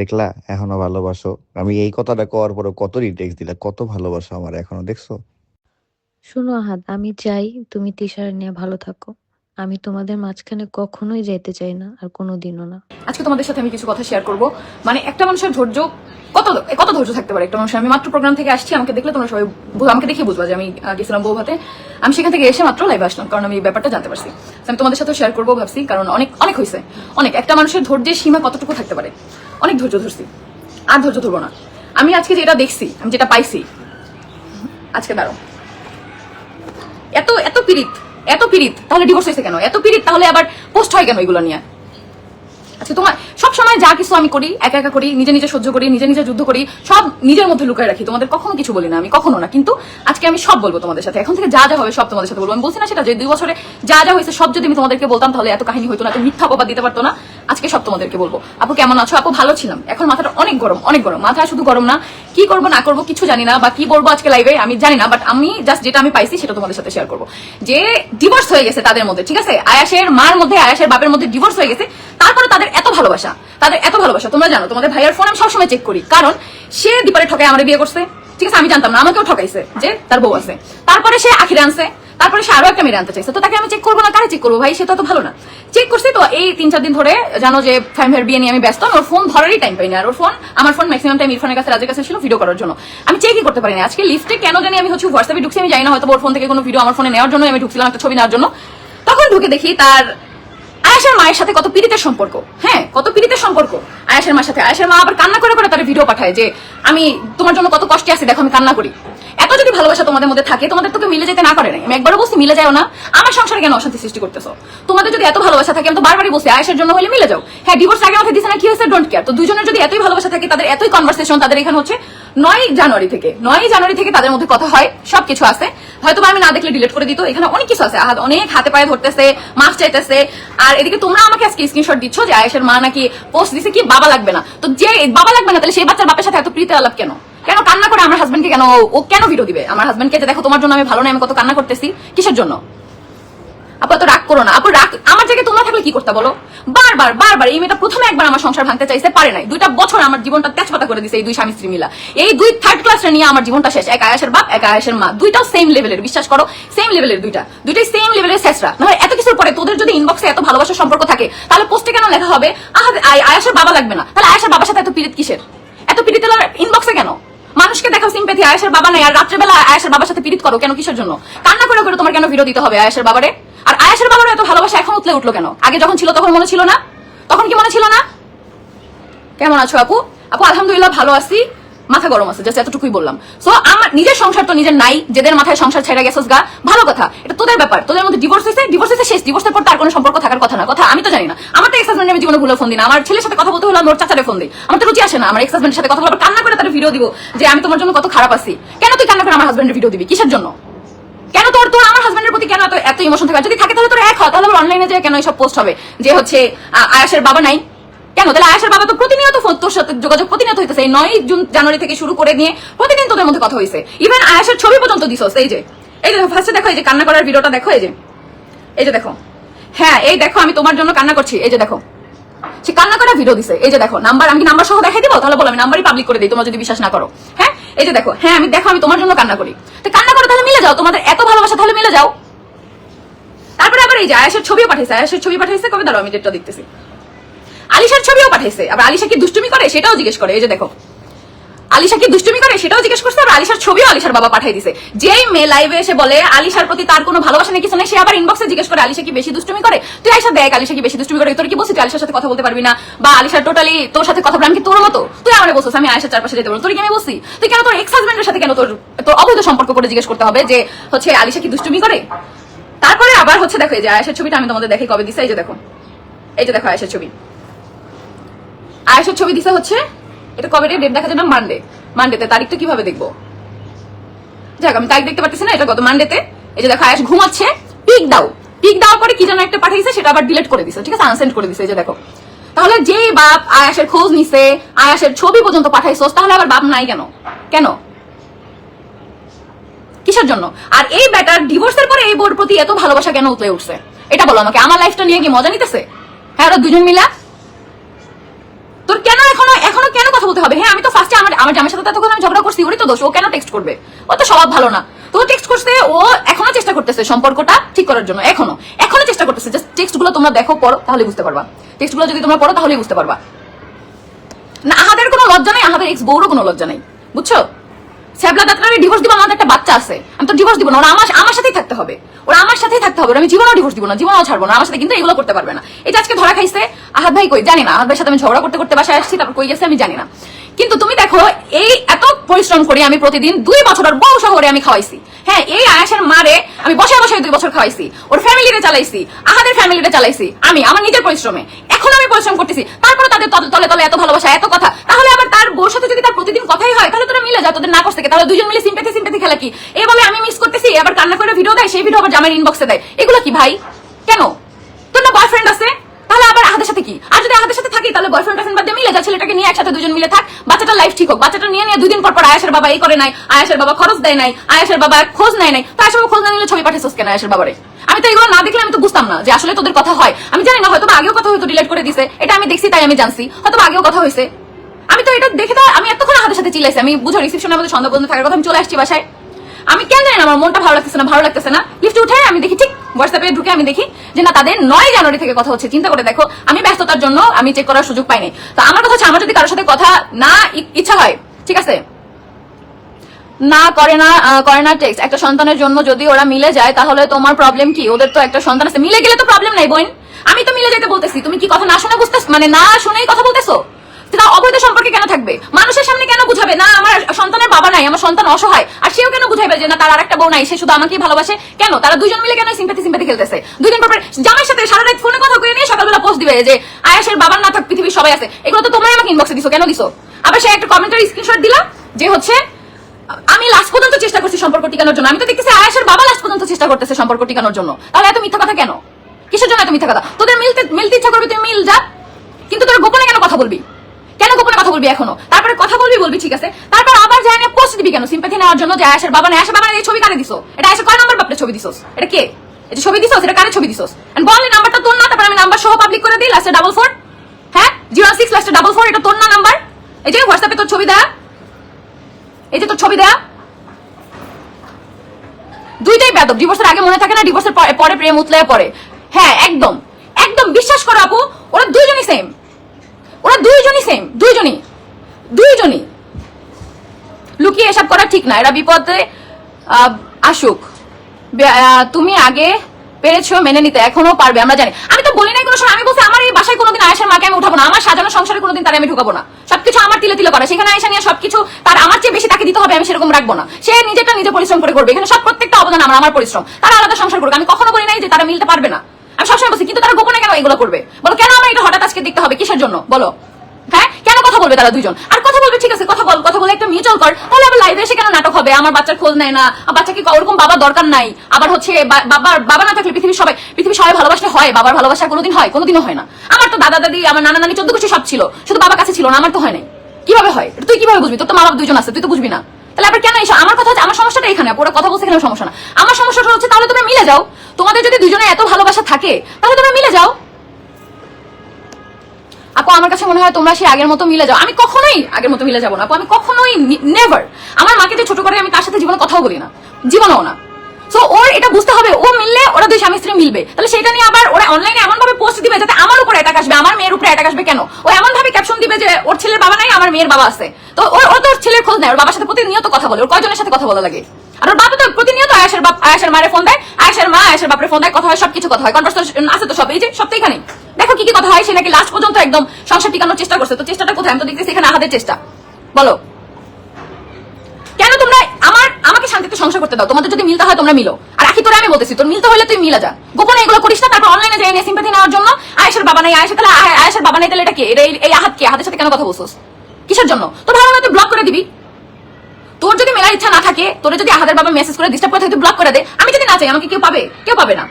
দেখলা এখনও ভালোবাসো। আমি এই কথাটা কওয়ার পরে কত রিটেক্স দিলা কত ভালোবাসো আমার এখনও দেখছ? শোনো আহাদ আমি চাই তুমি তিশার নিয়ে ভালো থাকো। আমি তোমাদের মাঝখানে কখনোই যেতে চাই না আর কোনোদিনও না। আজকে তোমাদের সাথে আমি কিছু কথা শেয়ার করব। মানে একটা মানুষের ধৈর্য কত কত ধৈর্য থাকতে পারে? একটা মানুষের আমি মাত্র প্রোগ্রাম থেকে আসছি আমাকে দেখলে তোমরা সবাই আমাকে দেখে বুঝবা যে আমি গেছিলাম বৌভাতে। আমি সেখান থেকে এসে মাত্র লাইভে আসলাম কারণ আমি এই ব্যাপারটা জানতে পারছি। আমি তোমাদের সাথে শেয়ার করব ভাবছি কারণ অনেক অনেক হয়েছে অনেক একটা মানুষের ধৈর্যের সীমা কতটুকু থাকতে পারে? অনেক ধৈর্য ধরছি। আর ধৈর্য ধরবো না। আমি আজকে যেটা দেখছি, আমি যেটা পাইছি, আজকে দাঁড়ো এত এত পীড়িত এত পীড়িত, তাহলে ডিভোর্স হয়েছে কেন? এত পীড়িত, তাহলে আবার পোস্ট হয় কেন এগুলো নিয়ে? আচ্ছা তোমার সব সময় যা কিছু আমি করি, একা একা করি, নিজে নিজে সহ্য করি, নিজে নিজে যুদ্ধ করি, সব নিজের মধ্যে লুকায় রাখি। তোমাদের কখনো কিছু বলি না আমি, কখনো না। কিন্তু আজকে আমি সব বলব তোমাদের সাথে। এখন থেকে যা যা হবে সব তোমাদের সাথে বলব। আমি বলছি না সেটা যে দুই বছরে যা যা হয়েছে, সব যদি আমি তোমাদেরকে বলতাম, তাহলে এত কাহিনী হতো না, এত মিথ্যা অপবাদ দিতে পারতো না। আজকে সব তোমাদেরকে বলব। আপু, কেমন আছো? আপু, ভালো ছিলাম। এখন মাথাটা অনেক গরম অনেক গরম। মাথা শুধু গরম না, কি করব, না করব, কিছু জানি না, বা কি বলব আজকে লাইভে আমি জানি না বাট আমি জাস্ট যেটা আমি পাইছি, সেটা তোমাদের সাথে শেয়ার করব। যে ডিভোর্স হয়ে গেছে তাদের মধ্যে, ঠিক আছে? আয়াসের মার মধ্যে, আয়াসের বাপের মধ্যে ডিভোর্স হয়ে গেছে তারপরে তাদের এত ভালোবাসা, তাদের এত ভালোবাসা, তোমরা জানো, তোমাদের ভাইয়ের ফোন আমি সবসময় চেক করি। কারণ সে দীপারে ঠকায়, আমার বিয়ে করছে। ঠিক আছে, আমি জানতাম না, আমাকেও ঠকাইছে যে তার বউ আছে। তারপরে সে আখিরে আনছে, তারপরে সে আরও একটা মেরে আনতে চাইছে। তো তাকে আমি চেক করব না, কারে চেক করব? ভাই সেটা তো ভালো না। চেক করছি তো এই তিন চার দিন ধরে জানো যে ফাইমের বিয়ে নিয়ে আমি ব্যস্ত ওর ফোন ধরারই টাইম পাইনি আর ওর ফোন আমার ফোন ম্যাক্সিমাম টাইম ইরফানের কাছে, রাজের কাছে ছিল ভিডিও করার জন্য। আমি চেকই করতে পারিনি আজকে লিফটে কেন জানি আমি হচ্ছে হোয়াটসঅ্যাপে ঢুকছি, আমি জানি না হয়তো ওর ফোন থেকে কোনো ভিডিও আমার ফোনে নেওয়ার জন্য আমি ঢুকছিলাম একটা ছবি নেওয়ার জন্য। তখন ঢুকে দেখি তার আয়াসের মায়ের সাথে কত পীড়িতের সম্পর্ক? হ্যাঁ কত পীড়িতের সম্পর্ক? আয়াসের মার সাথে। আয়াসের মা আবার কান্না করে করে তার ভিডিও পাঠায় যে, আমি তোমার জন্য কত কষ্টে আছি, দেখো আমি কান্না করি। এত যদি ভালোবাসা তোমাদের মধ্যে থাকে, তোমাদের তোকে মিলে যেতে না করে নাই। আমি একবারও বলছি, মিলে যাও না। আমার সংসারে কেন অশান্তি সৃষ্টি করতেছো? তোমাদের যদি এত ভালোবাসা থাকে, আমি তো বারবারই বসে আয়েশের জন্য হলে মিলে যাও। হ্যাঁ ডিভোর্স আগে আমাকে দিছে না, কি হয়েছে? ডোন্ট কেয়ার তো দুজনের যদি এতই ভালোবাসা থাকে, তাদের এতই কনভারসেশন তাদের এখানে হচ্ছে নয় জানুয়ারি থেকে নয় জানুয়ারি থেকে তাদের মধ্যে কথা হয়, সবকিছু আছে। হয়তো আমি না দেখলে ডিলিট করে দিত, এখানে অনেক কিছু আছে। অনেক হাতে পায়ে ধরতেছে মাফ চাইতেছে। আর এদিকে তোমরা আমাকে আজকে স্ক্রিনশট দিচ্ছ যে আয়েশের মা নাকি পোস্ট দিছে কি বাবা লাগবে না। তো যে বাবা লাগবে না, তাহলে সেই বাচ্চার বাপের সাথে এত প্রীতি আলাপ কেন? কেন কান্না করে আমার হাজবেন্ডকে কেন ও কেন ভিডিও দিবে? আমার হাজবেন্ডকে দেখো তোমার জন্য আমি ভালো না, আমি কত কান্না করতেছি। কিসের জন্য? আপু এত রাগ করো না। আপু, রাগ আমার জায়গায় তোমরা থাকলে কি করতে বলো? বারবার বারবার এই মেয়েটা প্রথমে একবার আমার সংসার ভাঙতে চাইছে, পারে নাই। দুইটা বছর আমার জীবনটা তেজপাতা করে দিছে এই দুই স্বামী স্ত্রী মিলা। এই দুই থার্ড ক্লাসে নিয়ে আমার জীবনটা শেষ। এক আয়াসের বাপ, এক আয়াসের মা। দুইটাও সেম লেভেলের বিশ্বাস করো? সেম লেভেলের দুইটা। দুইটাই সেম লেভেলের শেষরা। না এত কিছুর পরে তোদের যদি ইনবক্সে এত ভালোবাসার সম্পর্ক থাকে, তাহলে পোস্টে কেন লেখা হবে? আয়াসের বাবা লাগবে না। তাহলে আয়াসের বাবার সাথে এত পীড়িত কিসের? এত পীড়িত ইনবক্সে কেন? মানুষকে দেখাও সিম্পেথি আয়েশের বাবা নাই। আর রাত্রেবেলা আয়েশের বাবার সাথে পীড়িত করো কেন কিসের জন্য? কান্না করে করে তোমার কেন ভিডিও দিতে হবে আয়েশের বাবারে? আর আয়েশের বাবার এত ভালোবাসা এখন উতলে উঠল কেন? আগে যখন ছিল তখন মনে ছিল না? তখন কি মনে ছিল না? কেমন আছো আপু? আপু, আলহামদুলিল্লাহ ভালো আছি। মাথা গরম আছে জাস্ট এতটুকুই বললাম। সো আমার নিজের সংসার তো নিজের নাই, যেদের মাথায় সংসার ছেড়ে গেছস গা, ভালো কথা। এটা তোদের ব্যাপার, তোদের মধ্যে ডিভোর্স হয়েছে? ডিভোর্স হয়েছে শেষ ডিভোর্সের পর তার কোনো সম্পর্ক থাকার কথা না। কথা আমি তো জানি না। আমার তো এক্স হাজবেন্ড আমি জীবনে ভুলে ফোন দিই আমার ছেলের সাথে কথা বলতে হলে আমি ওর চাচারে ফোন দিই। আমার তো রুচি আসে না আমার এক্স হাজবেন্ডের সাথে কথা বলব কান্না করে তার ভিডিও দিব যে, আমি তোমার জন্য কত খারাপ আছি। কেন তুই কান্না করে আমার হাজবেন্ডের ভিডিও দিবি? কিসের জন্য? কেন তোর তোর আমার হাজবেন্ডের প্রতি কেন এত ইমোশন থাকে যদি থাকে তাহলে তোর এক হয়, তাহলে অনলাইনে যে কেন এইসব পোস্ট হবে? যে হচ্ছে আয়াসের বাবা নাই। কেন? তাহলে আয়াসের বাবা তো প্রতিনিয়ত তোর সাথে যোগাযোগ প্রতিনিয়ত হইতেছে। এই নয় জুন, জানুয়ারি থেকে শুরু করে নিয়ে প্রতিদিন তোদের মধ্যে কথা হয়েছে ইভেন আয়াসের ছবি পর্যন্ত দিছস এই যে। এই যে ফার্স্টে দেখো, এই যে কান্না করার ভিডিওটা দেখো, এই যে। এই যে দেখো। হ্যাঁ এই দেখো, আমি তোমার জন্য কান্না করছি। এই যে দেখো। সে কান্না করা ভিডিও দিছে। এই যে দেখো নাম্বার আমি নাম্বার সহ দেখাই দিব? তাহলে বলো, আমি নাম্বারই পাবলিক করে দিই, তোমরা যদি বিশ্বাস না করো। হ্যাঁ? এই যে দেখো হ্যাঁ আমি দেখো, আমি তোমার জন্য কান্না করি। তো কান্না করো, তাহলে মিলে যাও। তোমাদের এত ভালোবাসা, তাহলে মিলে যাও। তারপরে আবার এই যে আয়েশের ছবিও পাঠিয়েছে আয়াসের ছবি পাঠাইছে, কবে দাঁড়াও, আমি যেটা দেখতেছি। আলিশার ছবিও পাঠিয়েছে আবার আলিশা কি দুষ্টুমি করে? সেটাও জিজ্ঞেস করে, এই যে দেখো। আলিশা কি দুষ্টুমি করে সেটাও জিজ্ঞেস করছে আর আলিশার ছবিও আলিশার বাবা পাঠাই দিছে। যেই মেয়ে লাইভে এসে বলে, আলিশার প্রতি তার কোনো ভালোবাসা নেই, কিছু নেই, সে আবার ইনবক্সে জিজ্ঞেস করে, আলিশা কি বেশি দুষ্টুমি করে? তুই আলিশা দেখ, আলিশা কি বেশি দুষ্টুমি করে? তোর কি বলছিস তুই আলিশার সাথে কথা বলতে পারবি না। বা আলিশার টোটালি তোর সাথে কথা বলে আমি কি তোর মতো? তুই আমার বলছিস, আমি আলিশার চারপাশে যেতে পারব তোর কি আমি বলছি? তুই কেন তোর এক্স হাজবেন্ডের সাথে কেন তোর তোর অবৈধ সম্পর্ক করে জিজ্ঞেস করতে হবে যে, হচ্ছে আলিশা কি দুষ্টুমি করে? তারপরে আবার হচ্ছে দেখো, এই যে আয়েশার ছবিটা আমি তোমাদের দেখে কবে দিছে, এই যে দেখো। এই যে দেখো আয়েশার ছবি। আয়েশার ছবি দিছে হচ্ছে, এটা কবে ডেট দেখা যাবে মানডে মানডেতে তারিখটা কীভাবে দেখব? যাক, আমি তারিখ দেখতে পাচ্ছি না, এটা গত মানডেতে এই যে দেখো, আয়াস ঘুমাচ্ছে পিক দাও। পিক দেওয়ার পরে কি যেন একটা পাঠিয়েছে, সেটা আবার ডিলিট করে দিছে, ঠিক আছে? আনসেন্ড করে দিছে, এই যে দেখো। তাহলে যে বাপ আয়াসের খোঁজ নিছে, আয়াসের ছবি পর্যন্ত পাঠাইছোস তাহলে আবার বাপ নাই কেন? কেন? কিসের জন্য? আর এই ব্যাটার ডিভোর্সের পরে এই বোর প্রতি এত ভালোবাসা কেন উতলে উঠছে? এটা বলো আমাকে, আমার লাইফটা নিয়ে কি মজা নিতেছে? হ্যাঁ ওরা দুজন মিলা কথা বলতে হবে। হ্যাঁ আমি তো ফার্স্টে আমার আমার জামের সাথে তখন আমি ঝগড়া করছি, ওরই তো দোষ, ও কেন টেক্সট করবে? ও তো স্বভাব ভালো না। তো টেক্সট করছে, ও এখনও চেষ্টা করতেছে সম্পর্কটা ঠিক করার জন্য, এখনও। এখনও চেষ্টা করতেছে জাস্ট টেক্সটগুলো তোমরা দেখো, পড়ো, তাহলে বুঝতে পারবা। টেক্সটগুলো যদি তোমরা পড়ো তাহলে বুঝতে পারবা। না আমাদের কোনো লজ্জা নাই আমাদের এক্স বউরও কোনো লজ্জা নাই। বুঝছ? শ্যাবলা দাত্রারে ডিভোর্স দিব, আমাদের একটা বাচ্চা আছে। আমি তো ডিভোর্স দিব না আমার আমার সাথেই থাকতে হবে। ওরা আমার সাথেই থাকতে হবে আমি জীবনও ডিভোর্স দিব না, জীবনও ছাড়বো না, আমার সাথে কিন্তু এগুলো করতে পারবে না। এটা আজকে ধরা খাইছে, আহাদ ভাই কই? জানি না, আহাদ ভাইয়ের সাথে আমি ঝগড়া করতে করতে বাসায় আসছি, তারপর কই গেছে আমি জানি না। কিন্তু তুমি দেখো, এই এত পরিশ্রম করে আমি প্রতিদিন দুই বছর ওর বউ শহরে আমি খাওয়াইছি। হ্যাঁ এই আয়াসের মারে আমি বসে বসে দুই বছর খাওয়াইছি, ওর ফ্যামিলিতে চালাইছি আহাদের ফ্যামিলিতে চালাইছি, আমি, আমার নিজের পরিশ্রমে। এখন আমি পরিশ্রম করতেছি, তারপরে তাদের তলে তলে এত ভালোবাসা, এত কথা। তাহলে আবার তার বউর সাথে যদি তার প্রতিদিন কথাই হয়, তাহলে তোরা মিলে যাও তোদের না করতে তাহলে দুজন মিলে সিম্পেথি সিম্পেথি খেলা কি? এ বলে আমি মিস করতেছি, আবার কান্না করে ভিডিও দেয়, সেই ভিডিও আবার জামাই ইনবক্সে দেয়। এগুলো কি ভাই? কেন? তোর না বয়ফ্রেন্ড আছে? তাহলে আবার আহাদের সাথে কি? আর যদি আহাদের সাথে থাকি তাহলে বয়ফ্রেন্ড টাইফ্রেন্ড বাদ দিয়ে মিলে যা, ছেলেটাকে নিয়ে একসাথে দুজন মিলে থাক। বাচ্চাটার লাইফ ঠিক হোক। বাচ্চাটা নিয়ে নিয়ে দুদিন পর পর আয়াসের বাবা এই করে নাই, আয়াসের বাবা খরচ দেয় নাই, আয়াসের বাবা খোঁজ নেয় নাই। তো আয়াসের খোঁজ না নিলে ছবি পাঠিয়েছিস কেন আয়াসের বাবারে? আমি তো এগুলো না দেখলে আমি তো বুঝতাম না যে আসলে তোদের কথা হয়। আমি জানি না হয়তো আগেও কথা হয়তো ডিলেট করে দিছে। এটা আমি দেখছি, তাই আমি জানছি। হয়তো আগেও কথা হয়েছে। আমি তো এটা দেখে তো আমি এতক্ষণ হাতের সাথে চিল্লাইছি। আমি বুঝো রিসেপশনের মধ্যে সন্ধ্যা পর্যন্ত থাকার কথা, আমি চলে আসছি বাসায়। আমি কেন জানি না, আমার মনটা ভালো লাগতেছে না, ভালো লাগতেছে না। লিফটে উঠে আমি দেখি, ঠিক হোয়াটসঅ্যাপে ঢুকে আমি দেখি যে না, তাদের নয় জানুয়ারি থেকে কথা হচ্ছে। চিন্তা করে দেখো, আমি ব্যস্ততার জন্য আমি চেক করার সুযোগ পাইনি। তো আমার কথা হচ্ছে, আমার যদি কারোর সাথে কথা না ইচ্ছা হয়, ঠিক আছে? না করে না করে না টেক্সট একটা সন্তানের জন্য যদি ওরা মিলে যায়, তাহলে তোমার প্রবলেম কি? ওদের তো একটা সন্তান আছে। মিলে গেলে তো প্রবলেম নাই, বোন। আমি তো মিলে যেতে বলতেছি। তুমি কি কথা না শুনে বুঝতে মানে না শুনেই কথা বলতেছো? তা অবৈধ সম্পর্কে কেন থাকবে? মানুষের সামনে কেন বুঝাবে না, আমার সন্তানের বাবা নাই, আমার সন্তান অসহায়। আর সেও কেন বুঝাবে যে, না, তার আর একটা বউ নাই, সে শুধু আমাকেই ভালোবাসে? কেন? তারা দুজন মিলে কেন সিম্পাথি সিম্পাথি খেলতেছে? দুদিন পর জামাইয়ের সাথে সারা রাত ফোনে কথা কয়ে নিয়ে সকালবেলা পোস্ট দিবে যে, আয়াসের বাবার না থাক, পৃথিবীর সবাই আছে। এগুলো তো তোমরাই আমাকে ইনবক্সে দিছো, কেন দিছো? আবার সে একটা কমেন্টারি স্ক্রিনশট দিলাম যে হচ্ছে, আমি লাস্ট পর্যন্ত চেষ্টা করছি সম্পর্ক টিকানোর জন্য। আমি তো দেখতেছি আয়াসের বাবা লাস্ট পর্যন্ত চেষ্টা করতেছে সম্পর্ক টিকানোর জন্য। তাহলে এত মিথ্যা কথা কেন? কিসের জন্য এত মিথ্যা কথা? তোদের মিলতে মিলতে ইচ্ছা করবে, তুই মিল যা। কিন্তু তোর গোপনে কেন কথা বলবি? কেন গোপনে কথা বলবি এখনও? তারপরে কথা বলবি বলবি, ঠিক আছে? তারপর আবার যায় না পোস্ট দিবি কেন? সিম্পাথি নেওয়ার জন্য যে আয়াসের বাবা আয়াসের বাবা এই ছবি কারে দিছো? এটা আয়াসের কয় নাম্বার বাপরে ছবি দিছোস? এটা কে? এটা ছবি দিছোস, এটা কারে ছবি দিছোস? And বল এই নাম্বারটা তোর না, তারপর আমি নাম্বার সহ পাবলিক করে দিই লাস্টে ডাবল ফোর হ্যাঁ? জিরো সিক্স লাস্টে ডাবল ফোর এটা তোর না নাম্বার এই যে হোয়াটসঅ্যাপে তোর ছবি দেয়া। এই যে তোর ছবি দেয়া। দুইটাই বেদব ডিভোর্সের আগে মনে থাকে না ডিভোর্সের পরে পরে প্রেম উতলে পরে হ্যাঁ একদম। একদম বিশ্বাস করো আপু, ওরা দুইজনই সেম ওরা দুইজনই সেম দুইজনই দুইজনই। লুকিয়ে এসব করা ঠিক না, এরা বিপদে আসুক। তুমি আগে পেরেছ, মেনে নিতে এখনও পারবে, আমরা জানি। আমি তো বলি নাই কোনো সময়, আমি বলছি আমার এই বাসায় কোনোদিন আয়েশার মাকে আমি উঠাবো না, আমার সাজানো সংসারে কোনোদিন তার আমি ঢুকাবো না। সবকিছু আমার তিলে তিলে করা, সেখানে আয়েশা নিয়ে সবকিছু তার আমার চেয়ে বেশি তাকে দিতে হবে, আমি সেরকম রাখব না। সে নিজেটা নিজে পরিশ্রম করে করবে, এখানে সব প্রত্যেকটা অবদান আমার আমার পরিশ্রম। তারা আলাদা সংসার করবে আমি কখনো বলি নাই যে তারা মিলতে পারবে না। আমি সবসময় বলছি, কিন্তু তারা গোপনে কেন এগুলো করবে? বলো, কেন আমার এটা হঠাৎ আজকে দেখতে হবে? কিসের জন্য? বলো। হ্যাঁ? কেন কথা বলবে তারা দুজন আর কথা বলবে, ঠিক আছে, কথা বল, কথা বলে একটা মিউচুয়াল কর। তাহলে আবার লাইভে এসে কেন নাটক হবে? আমার বাচ্চার খোঁজ নেয় না বাচ্চাকে ওরকম বাবা দরকার নাই। আবার হচ্ছে বাবার, বাবা না থাকলে পৃথিবীর সবাই পৃথিবীর সবাই ভালোবাসলে হয়, বাবার ভালোবাসা কোনোদিন হয়, কোনোদিনও হয় না। আমার তো দাদা, দাদি, আমার নানা, নানি, চোদ্দ গোষ্ঠী সব ছিল। শুধু বাবার কাছে ছিল না, আমার তো হয় নাই। কীভাবে হয়? তুই কীভাবে বুঝবি? তোর তো মা বাবা দুজন আছে, তুই তো বুঝবি না। তাহলে আবার কেন এসে আমার কথা হচ্ছে আমার সমস্যাটা এখানে পুরো কথা বলছে এখানে সমস্যা না। আমার সমস্যাটা হচ্ছে, তাহলে তোমরা মিলে যাও। তোমাদের যদি দুজনে এত ভালোবাসা থাকে, তাহলে তোমরা মিলে যাও। আপু, আমার কাছে মনে হয় তোমরা সেই আগের মতো মিলে যাও। আমি কখনোই আগের মতো মিলে যাব না। আপু, আমি কখনোই নেভার আমার মাকে যে ছোট করে আমি তার সাথে জীবনে কথাও বলি না। জীবনেও না। সো ওর এটা বুঝতে হবে, ও মিললে ওরা দুই স্বামী স্ত্রী মিলবে। তাহলে সেটা নিয়ে আবার ওরা অনলাইনে এমন ভাবে পোস্ট দিবে যাতে আমার উপরে অ্যাটাক আসবে, আমার মেয়ের উপরে অ্যাটাক আসবে কেন? ও এমন ভাবে ক্যাপশন দিবে যে, ওর ছেলের বাবা নাই, আমার মেয়ের বাবা আছে। তো ওর ও তো ওর ছেলের খোঁজ নেয়, ওর বাবার সাথে প্রতিনিয়ত কথা বলে, ওর কয়জনের সাথে কথা বলা লাগে? আর বাবা তো প্রতিনিয়ত আয়াসের বাপ আয়াসের মারে ফোন দেয়, আয়াসের মা আয়াসের বাপরে ফোন দেয়, কথা হয় সবকিছু কথা হয় কনভার্সেশন আছে তো সব, এই যে সব তো এখানে। দেখো কি কি কথা হয়, সে নাকি লাস্ট পর্যন্ত একদম সংসার টিকানোর চেষ্টা করছে, তো চেষ্টাটা কোথায়? আমি তো দেখতেছি এখানে আহাদের চেষ্টা। বলো। কেন তোমরা আমার, আমাকে শান্তিতে সংসার করতে দাও? তোমাদের যদি মিলতে হয় তোমরা মিলো। আর আখি তোরে আমি বলতেছি, তোর মিলতে হলে তুই মিলা যা। গোপনে এগুলো করিস না, তারপর অনলাইনে যাই সিম্পাথি নেওয়ার জন্য। আয়েশের বাবা নাই আয়েশের তাহলে আয়- আয়েশের বাবা নাই তাহলে এটা কি? এই আহাত কি আহাতের সাথে কেন কথা বলছোস? কিসের জন্য? তো ভালো না তুই ব্লক করে দিবি। তোর যদি মেলার ইচ্ছা না থাকে, তোর যদি আহাদের বাবা মেসেজ করে ডিস্টার্ব করে থাকে ব্লক করে দে। আমি যদি না চাই, আমাকে কেউ পাবে? কেউ পাবে না।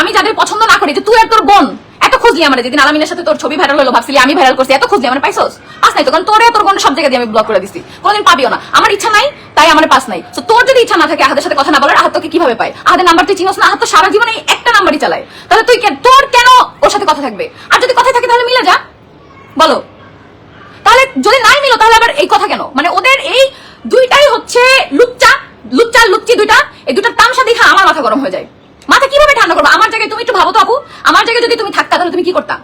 আমি যাদের পছন্দ না করি, যে তুই আর তোর বোন, এত খুঁজলি আমার, যেদিন আলামিনের সাথে তোর ছবি ভাইরাল হলো, ভাবছিলি আমি ভাইরাল করছি, এত খুঁজলি আমার পাইছস? পাস নাই তো, কারণ তোরে, তোর বোন সব জায়গায় দিয়ে আমি ব্লক করে দিছি। কোনোদিন পাবিও না। আমার ইচ্ছা নাই, তাই আমার পাস নাই। তো তোর যদি ইচ্ছা না থাকে আহাদের সাথে কথা না বলার আহাত তোকে কীভাবে পায়? আহাদের নাম্বার তুই চিনোস না? আহাত সারা জীবনে একটা নাম্বারই চালায়। তাহলে তুই তোর কেন ওর সাথে কথা থাকবে? আর যদি কথা থাকে, তাহলে মিলে যা। বলো। তাহলে যদি নাই মিলো, তাহলে আবার এই কথা কেন? মানে ওদের এই দুইটাই হচ্ছে লুচ্চা লুচ্চা লুচ্চি দুইটা, এই দুটার তামসা দেখা আমার মাথা গরম হয়ে যায়। মাথা কীভাবে ঠান্ডা করব? আমার জায়গায় তুমি একটু ভাবো তো আপু। আমার জায়গায় যদি তুমি থাকতা, তাহলে তুমি কি করতা?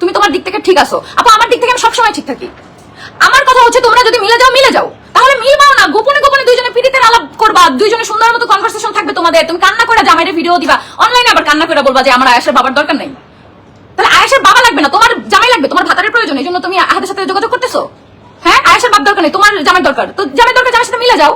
তুমি তোমার দিক থেকে ঠিক আছো। আপু, আমার দিক থেকে আমি সবসময় ঠিক থাকি। আমার কথা হচ্ছে, তোমরা যদি মিলে যাও মিলে যাও। তাহলে মিল পাও না। গোপনে গোপনে দুইজনে পিড়িতে আলাপ করবা, দুইজনে সুন্দর মতো কনভারসেশন থাকবে তোমাদের। তুমি কান্না করে জামাইরে ভিডিও দিবা। অনলাইনে আবার কান্না করে বলবা যে, আমার আয়েশার বাবার দরকার নাই। তাহলে আয়েশের বাবা লাগবে না। তোমার জামাই লাগবে। তোমার ভাতারের প্রয়োজন। এই জন্য তুমি আহাদের সাথে যোগাযোগ করতেছো? হ্যাঁ আয়েশার বাপ দরকার নেই, তোমার জামাই দরকার। তো জামাই দরকার জামাইয়ের সাথে মিলে যাও।